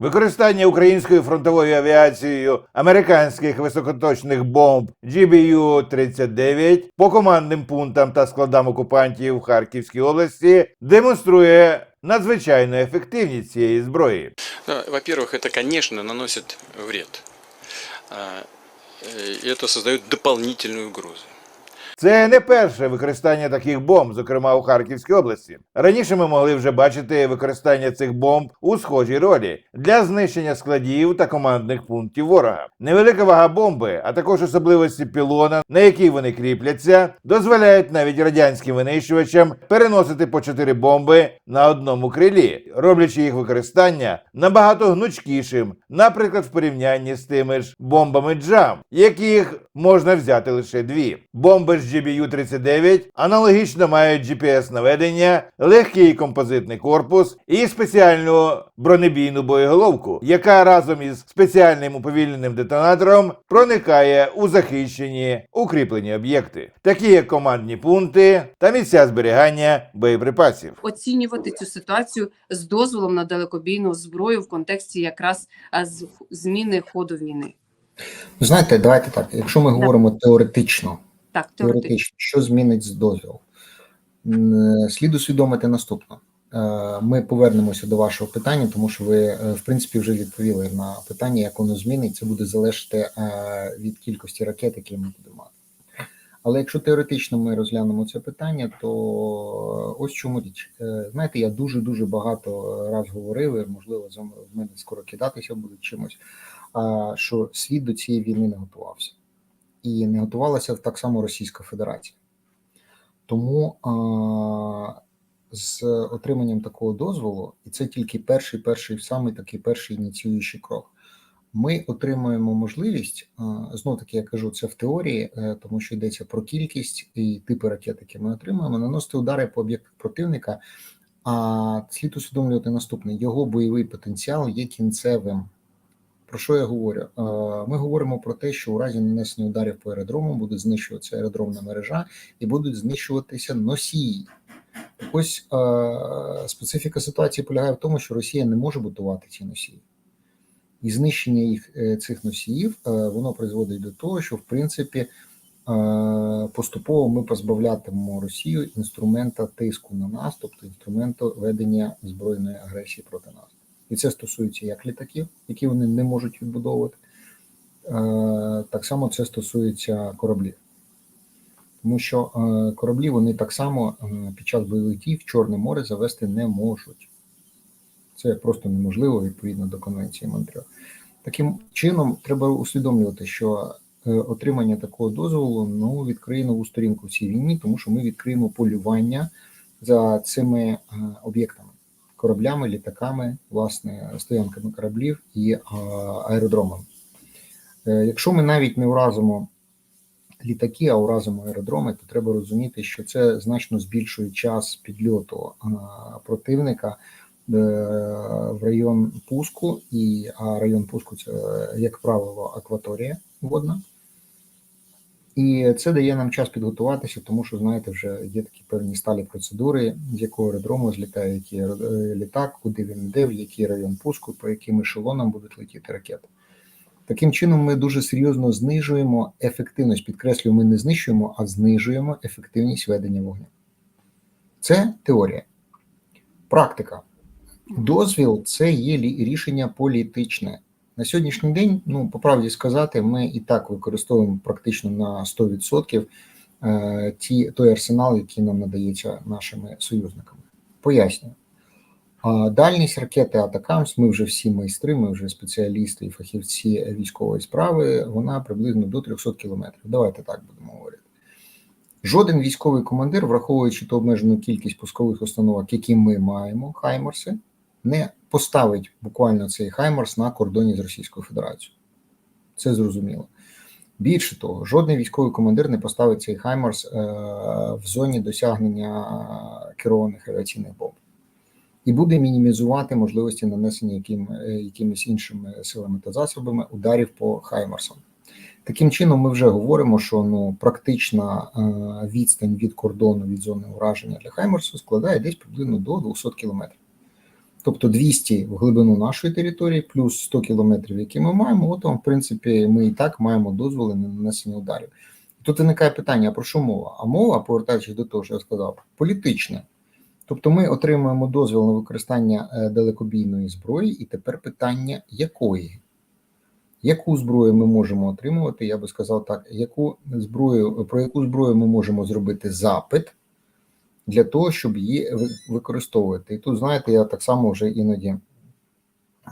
Використання українською фронтовою авіацією американських високоточних бомб GBU-39 по командним пунктам та складам окупантів в Харківській області демонструє надзвичайну ефективність цієї зброї. Ну, Во-первых, это, конечно, наносит вред. А, э, И это создает дополнительную угрозу. Це не перше використання таких бомб, зокрема у Харківській області. Раніше ми могли вже бачити використання цих бомб у схожій ролі для знищення складів та командних пунктів ворога. Невелика вага бомби, а також особливості пілона, на якій вони кріпляться, дозволяють навіть радянським винищувачам переносити по чотири бомби на одному крилі, роблячи їх використання набагато гнучкішим, наприклад, в порівнянні з тими ж бомбами джам, яких можна взяти лише дві. Бомби ж GBU-39 аналогічно мають GPS-наведення, легкий композитний корпус і спеціальну бронебійну боєголовку, яка разом із спеціальним уповільненим детонатором проникає у захищені укріплені об'єкти, такі як командні пункти та місця зберігання боєприпасів. оцінювати цю ситуацію з дозволом на далекобійну зброю в контексті якраз з- зміни ходу війни. Знаєте, давайте так. Якщо ми говоримо теоретично, Так, теоретично. що змінить з дозвіл? Е, Слід усвідомити наступне. Е, Ми повернемося до вашого питання, тому що ви, е, в принципі, вже відповіли на питання, як воно змінить. Це буде залежати від кількості ракет, які ми будемо мати. Але якщо теоретично ми розглянемо це питання, то ось чому річ. Знаєте, я дуже дуже багато раз говорив, і, можливо, в мене скоро кидатися будуть чимось, що світ до цієї війни не готувався і не готувалася так само Російська Федерація. Тому а, з отриманням такого дозволу, і це тільки перший, перший, самий такий перший ініціюючий крок. Ми отримуємо можливість знов таки я кажу це в теорії, е, тому що йдеться про кількість і типи ракет, які ми отримуємо, наносити удари по об'єктах противника. А слід усвідомлювати наступне: його бойовий потенціал є кінцевим. Про що я говорю? Е, Ми говоримо про те, що у разі нанесення ударів по аеродрому буде знищуватися аеродромна мережа і будуть знищуватися носії. Так ось е, специфіка ситуації полягає в тому, що Росія не може будувати ці носії. І знищення їх е, цих носіїв воно призводить до того, що в принципі поступово ми позбавлятимемо Росію інструмента тиску на нас, тобто інструменту ведення збройної агресії проти нас. І це стосується як літаків, які вони не можуть відбудовувати. Е, Так само це стосується кораблів. Тому що е, кораблі вони так само е, під час бойових дій в Чорне море завести не можуть. Це просто неможливо відповідно до Конвенції Монтрео. Таким чином, треба усвідомлювати, що отримання такого дозволу ну, відкриє нову сторінку в цій війні, тому що ми відкриємо полювання за цими об'єктами кораблями, літаками, власне, стоянками кораблів і аеродромами. Е, Якщо ми навіть не уразимо літаки, а уразимо аеродроми, то треба розуміти, що це значно збільшує час підльоту противника е, в район пуску, і район пуску це, як правило, акваторія водна. І це дає нам час підготуватися, тому що, знаєте, вже є такі певні сталі процедури, з якого аеродрому злітає який е, літак, куди він йде, в який район пуску, по яким ешелонам будуть летіти ракети. Таким чином, ми дуже серйозно знижуємо ефективність. Підкреслюю, ми не знищуємо, а знижуємо ефективність ведення вогню. Це теорія. Практика. Дозвіл це є рішення політичне. На сьогоднішній день, ну по правді сказати, ми і так використовуємо практично на 100% е, ті, той арсенал, який нам надається нашими союзниками. Пояснюю. Дальність ракети Атакамс, ми вже всі майстри, ми вже спеціалісти і фахівці військової справи, вона приблизно до 300 кілометрів. Давайте так будемо говорити. Жоден військовий командир, враховуючи ту обмежену кількість пускових установок, які ми маємо, Хаймерси, не поставить буквально цей Хаймерс на кордоні з Російською Федерацією. Це зрозуміло. Більше того, жодний військовий командир не поставить цей Хаймерс е, в зоні досягнення керованих авіаційних бомб і буде мінімізувати можливості нанесення яким, е, якимись іншими силами та засобами ударів по Хаймерсам. Таким чином, ми вже говоримо, що ну практична е, відстань від кордону від зони ураження для Хаймерсу складає десь приблизно до 200 кілометрів. Тобто 200 в глибину нашої території, плюс 100 кілометрів, які ми маємо. От вам, в принципі, ми і так маємо дозволи на нанесення ударів. Тут виникає питання: а про що мова? А мова, повертаючись до того, що я сказав, політична. Тобто ми отримуємо дозвіл на використання е, далекобійної зброї, і тепер питання якої? Яку зброю ми можемо отримувати? Я би сказав так, яку зброю, про яку зброю ми можемо зробити запит для того, щоб її ви- використовувати. І тут, знаєте, я так само вже іноді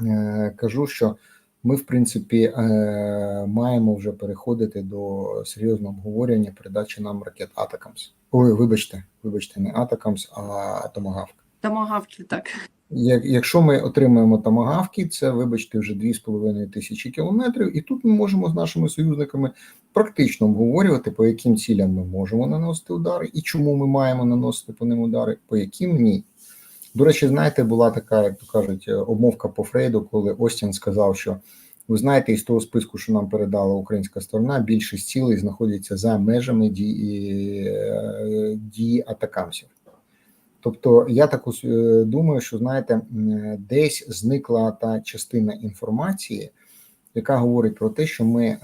е, кажу, що ми, в принципі, е, маємо вже переходити до серйозного обговорення передачі нам ракет Атакамс. Ой, вибачте, вибачте, не Атакамс, а Томагавк. Томагавки, так. Як, якщо ми отримаємо тамагавки, це вибачте вже 2,5 тисячі кілометрів, і тут ми можемо з нашими союзниками практично обговорювати, по яким цілям ми можемо наносити удари і чому ми маємо наносити по ним удари, по яким ні. До речі, знаєте, була така, як то кажуть, обмовка по Фрейду, коли Остін сказав, що ви знаєте, із того списку, що нам передала українська сторона, більшість цілей знаходяться за межами дії, дії атакамсів. Тобто я так ус- е, думаю, що знаєте, десь зникла та частина інформації, яка говорить про те, що ми е,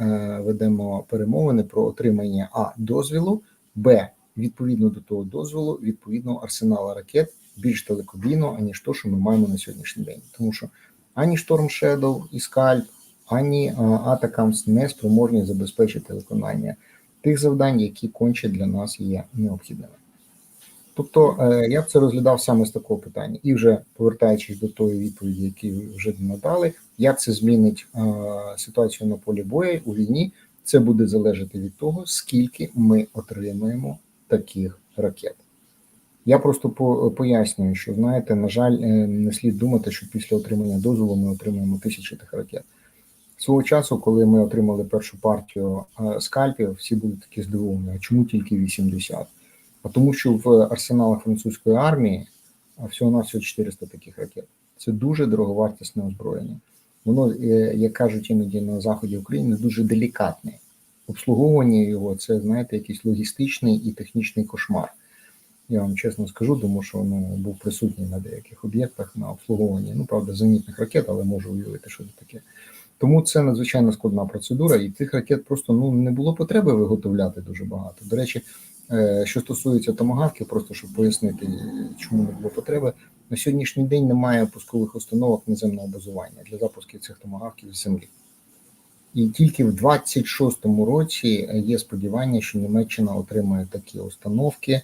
ведемо перемовини про отримання а дозвілу, б відповідно до того дозволу, відповідного арсенала ракет більш далекобійно, аніж то, що ми маємо на сьогоднішній день. Тому що ані Storm Shadow і Scalp, ані е, Atacams не спроможні забезпечити виконання тих завдань, які конче для нас є необхідними. Тобто е, я б це розглядав саме з такого питання, і вже повертаючись до тої відповіді, які вже надали, як це змінить е, ситуацію на полі бою у війні, це буде залежати від того, скільки ми отримаємо таких ракет. Я просто по- пояснюю, що знаєте, на жаль, е, не слід думати, що після отримання дозволу ми отримаємо тисячі тих ракет. Свого часу, коли ми отримали першу партію скальпів, всі були такі здивовані, а чому тільки 80? Тому, що в арсеналах французької армії всього на всього 400 таких ракет. Це дуже дороговартісне озброєння. Воно, е, як кажуть іноді на заході України, дуже делікатне. Обслуговування його це, знаєте, якийсь логістичний і технічний кошмар. Я вам чесно скажу, тому що ну, був присутній на деяких об'єктах на обслуговуванні. Ну, правда, зенітних ракет, але можу уявити, що це таке. Тому це надзвичайно складна процедура, і цих ракет просто ну не було потреби виготовляти дуже багато. До речі, що стосується томагавків, просто щоб пояснити, чому не було потреби. На сьогоднішній день немає пускових установок наземного базування для запусків цих томагавків з землі. І тільки в 26-му році є сподівання, що Німеччина отримає такі установки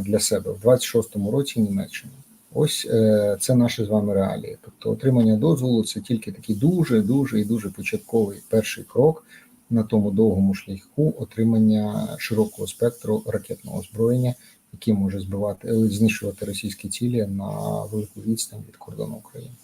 для себе в 26-му році Німеччина. Ось е, це наші з вами реалії. Тобто отримання дозволу це тільки такий дуже, дуже і дуже початковий перший крок на тому довгому шляху отримання широкого спектру ракетного озброєння, яке може збивати знищувати російські цілі на велику відстань від кордону України.